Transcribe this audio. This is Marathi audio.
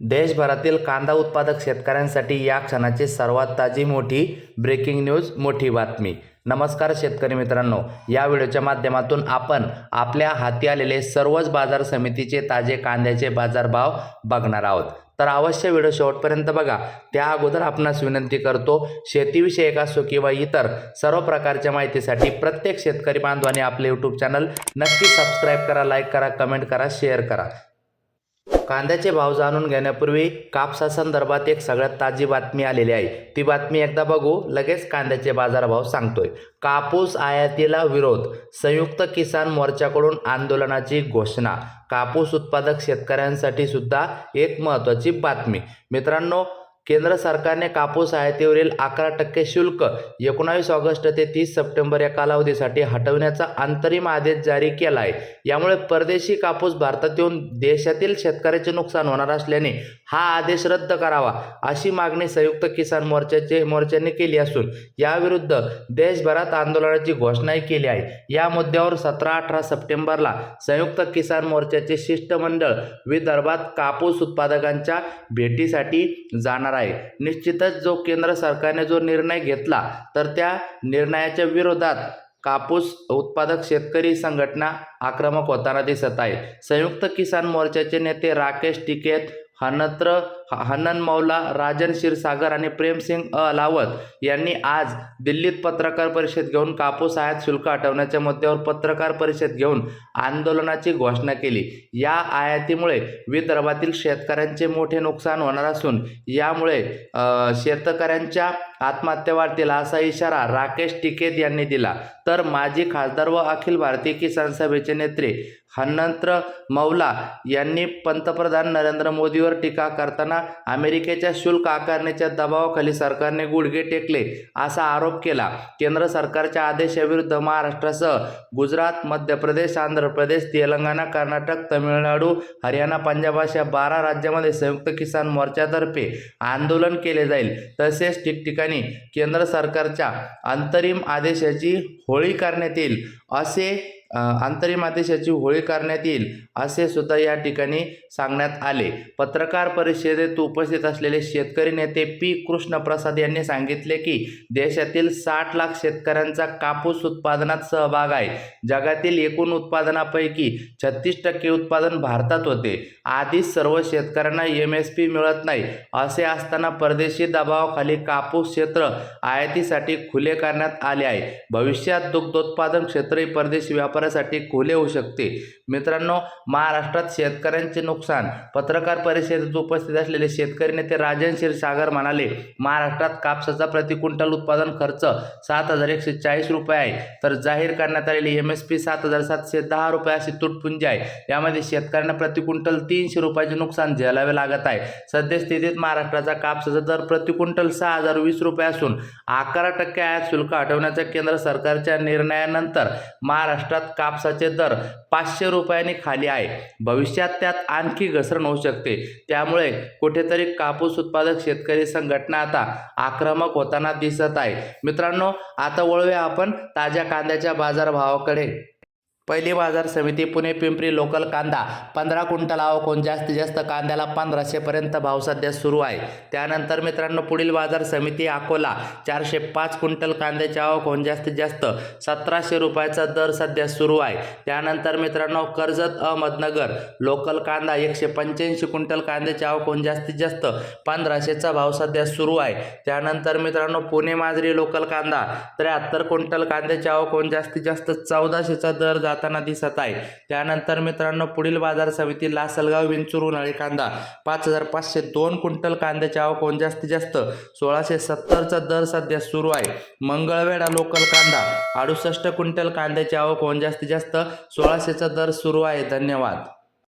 देशभरातील कांदा उत्पादक शेतकऱ्यांसाठी या क्षणाची सर्वात ताजी मोठी ब्रेकिंग न्यूज मोठी बातमी. नमस्कार शेतकरी मित्रांनो. या व्हिडिओच्या माध्यमातून आपण आपल्या हाती आलेले सर्वच बाजार समितीचे ताजे कांद्याचे बाजारभाव बघणार आहोत. तर अवश्य व्हिडिओ शेवटपर्यंत बघा. त्या अगोदर आपणास विनंती करतो शेतीविषयक असो किंवा इतर सर्व प्रकारच्या माहितीसाठी प्रत्येक शेतकरी बांधवाने आपले यूट्यूब चॅनल नक्की सबस्क्राईब करा लाईक करा कमेंट करा शेअर करा. कांद्याचे भाव जाणून घेण्यापूर्वी कापसासंदर्भात एक सगळ्यात ताजी बातमी आलेली आहे. ती बातमी एकदा बघू लगेच कांद्याचे बाजारभाव सांगतोय. कापूस आयातीला विरोध संयुक्त किसान मोर्चाकडून आंदोलनाची घोषणा. कापूस उत्पादक शेतकऱ्यांसाठी सुद्धा एक महत्त्वाची बातमी. मित्रांनो केंद्र सरकारने कापूस आयातीवरील अकरा टक्के शुल्क एकोणावीस ऑगस्ट ते तीस सप्टेंबर या कालावधीसाठी हटवण्याचा अंतरिम आदेश जारी केला आहे यामुळे परदेशी कापूस भारतात येऊन देशातील शेतकऱ्याचे नुकसान होणार असल्याने हा आदेश रद्द करावा अशी मागणी संयुक्त किसान मोर्चाचे मोर्चाने केली असून याविरुद्ध देशभरात आंदोलनाची घोषणाही केली आहे. या मुद्द्यावर सतरा अठरा सप्टेंबरला संयुक्त किसान मोर्चाचे शिष्टमंडळ विदर्भात कापूस उत्पादकांच्या भेटीसाठी जाणार आहे. निश्चितच जो केंद्र सरकारने जो निर्णय घेतला तर त्या निर्णयाच्या विरोधात कापूस उत्पादक शेतकरी संघटना आक्रमक होताना दिसत आहे संयुक्त किसान मोर्चाचे नेते राकेश टिकेत हनत्र हनन मौला राजन क्षीरसागर आणि प्रेमसिंग अलावत यांनी आज दिल्लीत पत्रकार परिषद घेऊन कापूस आयात शुल्क हटवण्याच्या मुद्द्यावर पत्रकार परिषद घेऊन आंदोलनाची घोषणा केली. या आयातीमुळे विदर्भातील शेतकऱ्यांचे मोठे नुकसान होणार असून यामुळे शेतकऱ्यांच्या आत्महत्या वाढतील असा इशारा राकेश टिकेत यांनी दिला. तर माजी खासदार व अखिल भारतीय किसान सभेचे नेते हन्नंत्र मौला यांनी पंतप्रधान नरेंद्र मोदीवर टीका करताना अमेरिकेच्या शुल्क आकारणीच्या दबावाखाली सरकारने गुडघे टेकले असा आरोप केला. केंद्र सरकारच्या आदेशाविरुद्ध महाराष्ट्रासह गुजरात मध्य प्रदेश आंध्र प्रदेश तेलंगणा कर्नाटक तमिळनाडू हरियाणा पंजाब अशा बारा राज्यामध्ये संयुक्त किसान मोर्चातर्फे आंदोलन केले जाईल. तसेच ठिकठिकाणी केंद्र सरकारच्या अंतरिम आदेशाची होळी करण्यात येईल असे आंतरी मातेशाची होळी करण्यात येईल असे सुद्धा या ठिकाणी सांगण्यात आले. पत्रकार परिषदेत उपस्थित असलेले शेतकरी नेते पी. कृष्णप्रसाद यांनी सांगितले की देशातील साठ लाख शेतकऱ्यांचा कापूस उत्पादनात सहभाग आहे. जगातील एकूण उत्पादनापैकी छत्तीस टक्के उत्पादन भारतात होते. आधीच सर्व शेतकऱ्यांना एम एस पी मिळत नाही असे असताना परदेशी दबावाखाली कापूस क्षेत्र आयातीसाठी खुले करण्यात आले आहे. भविष्यात दुग्धोत्पादन क्षेत्रही परदेशी व्यापार व्यापारासाठी खुले होऊ शकते. मित्रांनो महाराष्ट्रात शेतकऱ्यांचे नुकसान. पत्रकार परिषदेत उपस्थित असलेले शेतकरी नेते राजन क्षीरसागर म्हणाले महाराष्ट्रात कापसाचा प्रति क्विंटल उत्पादन खर्च सात हजार एकशे चाळीस रुपये आहे. तर जाहीर करण्यात आलेली एम एस पी सात हजार सातशे दहा रुपये अशी तुटपुंजी आहे. यामध्ये शेतकऱ्यांना प्रति क्विंटल तीनशे रुपयाचे नुकसान झेलावे लागत आहे. सद्यस्थितीत महाराष्ट्राचा कापसाचा दर प्रति क्विंटल सहा हजार वीस रुपये असून अकरा टक्के आयात शुल्क हटवण्याच्या केंद्र सरकारच्या निर्णयानंतर महाराष्ट्रात कापसाचे दर पाचशे रुपयांनी खाली आहे. भविष्यात त्यात आणखी घसरण होऊ शकते. त्यामुळे कुठेतरी कापूस उत्पादक शेतकरी संघटना आता आक्रमक होताना दिसत आहे. मित्रांनो आता वळूया आपण ताज्या कांद्याच्या बाजारभावाकडे. पहिली बाजार समिती पुणे पिंपरी लोकल कांदा पंधरा क्विंटल कोण जास्तीत जास्त कांद्याला पंधराशेपर्यंत भाव सध्या सुरू आहे. त्यानंतर मित्रांनो पुढील बाजार समिती अकोला चारशे पाच क्विंटल कांद्याच्या आवक होऊन जास्तीत जास्त? सतराशे रुपयाचा दर सध्या सुरू आहे. त्यानंतर मित्रांनो कर्जत अहमदनगर लोकल कांदा एकशे पंच्याऐंशी क्विंटल कांद्याच्या आवक होऊन जास्तीत जास्त? पंधराशेचा भाव सध्या सुरू आहे. त्यानंतर मित्रांनो पुणे माजरी लोकल कांदा त्र्याहत्तर क्विंटल कांद्याच्या आवक होऊन जास्तीत जास्त? चौदाशेचा दर जाताना दिसत आहे. त्यानंतर मित्रांनो पुढील बाजार समिती लासलगाव विंचूर उन्हाळी कांदा. पाच हजार पाचशे दोन क्विंटल कांद्याची आवक जास्तीत जास्त सोळाशे सत्तरचा दर सध्या सुरू आहे. मंगळवेढा लोकल कांदा. अडुसष्ट क्विंटल कांद्याची आवक होऊन जास्तीत जास्त सोळाशेचा दर सुरू आहे. धन्यवाद.